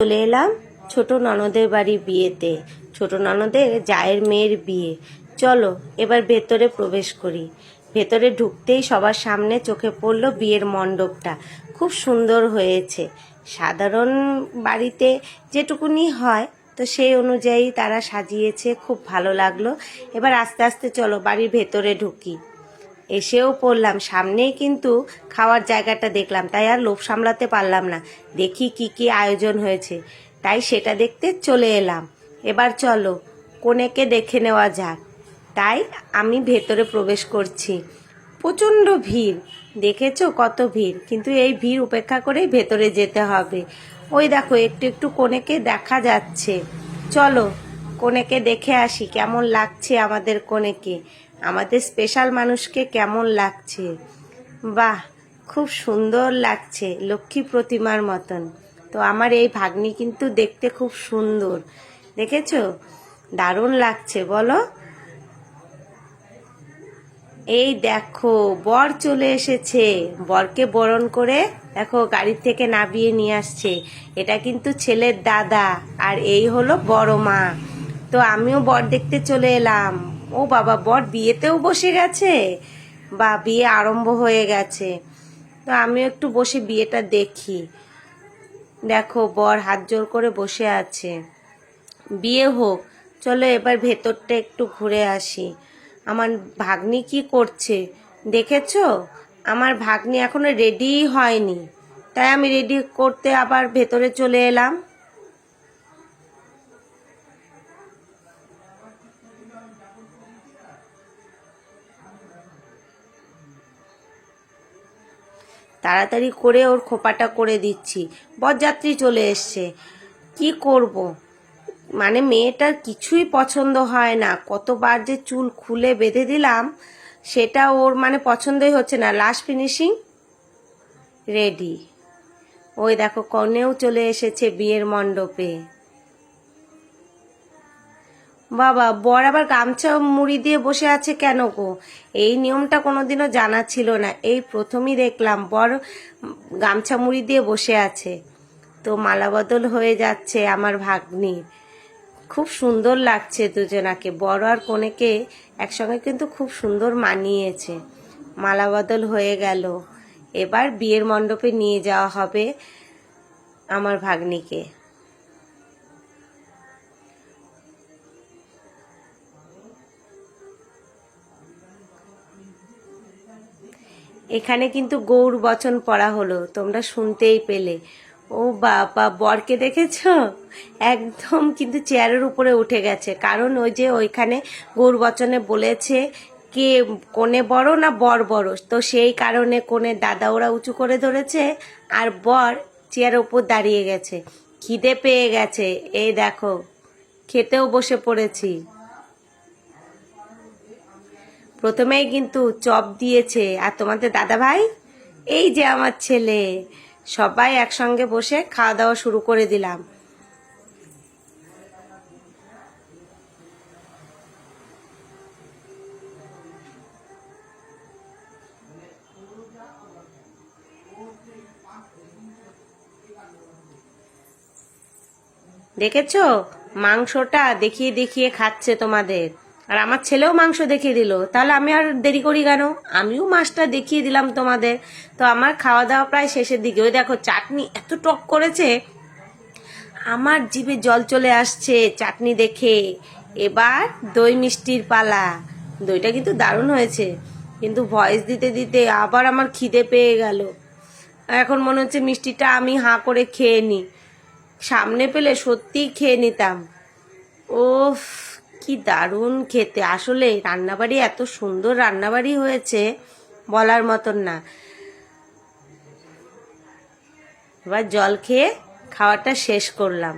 চলে এলাম ছোট ননদের বাড়ি বিয়েতে। ছোট ননদের জায়ের মেয়ের বিয়ে। চলো, এবার ভেতরে প্রবেশ করি। ভেতরে ঢুকতেই সবার সামনে চোখে পড়ল বিয়ের মণ্ডপটা। খুব সুন্দর হয়েছে। সাধারণ বাড়িতে যেটুকুনি হয়, তো সেই অনুযায়ী তারা সাজিয়েছে, খুব ভালো লাগল। এবার আস্তে আস্তে চলো বাড়ির ভেতরে ঢুকি। এসেও পড়লাম। সামনেই কিন্তু খাওয়ার জায়গাটা দেখলাম। তাই আর লোভ সামলাতে পারলাম না। দেখি কি কি আয়োজন হয়েছে। তাই সেটা দেখতে চলে এলাম। এবার চলো, কোনেকে দেখে নেওয়া যাক। তাই আমি ভেতরে প্রবেশ করছি। প্রচণ্ড ভিড়। দেখেছ কত ভিড়? কিন্তু এই ভিড় উপেক্ষা করেই ভেতরে যেতে হবে। ওই দেখো, একটু একটু কোনেকে দেখা যাচ্ছে। চলো, কোনেকে দেখে আসি। কেমন লাগছে আমাদের কোনেকে? আমাদের স্পেশাল মানুষকে কেমন লাগছে? বাহ, খুব সুন্দর লাগছে লক্ষ্মী প্রতিমার মতন। তো আমার এই ভাগ্নি কিন্তু দেখতে খুব সুন্দর। দেখেছ? দারুণ লাগছে, বলো। এই দেখো, বর চলে এসেছে। বরকে বরণ করে দেখো গাড়ি থেকে নামিয়ে নিয়ে আসছে। এটা কিন্তু ছেলের দাদা, আর এই হলো বড় মা। তো আমিও বর দেখতে চলে এলাম। ও বাবা, বর বিয়েতেও বসে গেছে? বা, বিয়ে আরম্ভ হয়ে গেছে। তো আমিও একটু বসে বিয়েটা দেখি। দেখো, বর হাত জোর করে বসে আছে। বিয়ে হোক, চলো এবার ভেতরটা একটু ঘুরে আসি। আমার ভাগ্নি কি করছে? দেখেছ? আমার ভাগ্নি এখনও রেডিই হয়নি। তাই আমি রেডি করতে আবার ভেতরে চলে এলাম। তাড়াতাড়ি করে ওর খোপাটা করে দিচ্ছি। বরযাত্রী চলে এসছে। কি করব? মানে মেয়েটার কিছুই পছন্দ হয় না। কতবার যে চুল খুলে বেঁধে দিলাম, সেটা ওর মানে পছন্দই হচ্ছে না। লাস্ট ফিনিশিং রেডি ওই দেখো, কনেও চলে এসেছে বিয়ের মণ্ডপে। বাবা, বর আবার গামছা মুড়ি দিয়ে বসে আছে কেন গো? এই নিয়মটা কোনোদিনও জানা ছিল না। এই প্রথমই দেখলাম বর গামছা মুড়ি দিয়ে বসে আছে। তো মালাবদল হয়ে যাচ্ছে আমার ভাগ্নির খুব সুন্দর লাগছে দুজনাকে। বড় আর কনেকে একসঙ্গে কিন্তু খুব সুন্দর মানিয়েছে। মালাবদল হয়ে গেল। এবার বিয়ের মণ্ডপে নিয়ে যাওয়া হবে আমার ভাগ্নিকে। এখানে কিন্তু গৌর বচন পড়া হলো, তোমরা শুনতেই পেলে। ও বাবা, বরকে দেখেছ? একদম কিন্তু চেয়ারের উপরে উঠে গেছে। কারণ ওই যে ওইখানে গৌর বচনে বলেছে কে কোনে বড় না বর বড়? তো সেই কারণে কোনে দাদা ওরা উঁচু করে ধরেছে আর বর চেয়ারের উপর দাঁড়িয়ে গেছে। খিদে পেয়ে গেছে। এই দেখো, খেতেও বসে পড়েছি। প্রথমেই কিন্তু চপ দিয়েছে। আর তোমাদের দাদা ভাই এই যে আমার ছেলে। সবাই একসঙ্গে বসে খাওয়া দাওয়া শুরু করে দিলাম। দেখেছ? মাংসটা দেখিয়ে দেখিয়ে খাচ্ছে তোমাদের। আর আমার ছেলেও মাংস দেখিয়ে দিল। তাহলে আমি আর দেরি করি কেন? আমিও মাছটা দেখিয়ে দিলাম তোমাদের। তো আমার খাওয়া দাওয়া প্রায় শেষের দিকে। ওই দেখো, চাটনি এত টক করেছে। আমার জিভে জল চলে আসছে চাটনি দেখে। এবার দই মিষ্টির পালা। দইটা কিন্তু দারুণ হয়েছে। কিন্তু ভয়েস দিতে দিতে আবার আমার খিদে পেয়ে গেল। এখন মনে হচ্ছে মিষ্টিটা আমি হাঁ করে খেয়ে নিই সামনে পেলে সত্যিই খেয়ে নিতাম। ওফ কি দারুণ খেতে। আসলে রান্নাবাড়ি এত সুন্দর রান্নাবাড়ি হয়েছে বলার মতন না। এবার জল খেয়ে খাওয়াটা শেষ করলাম।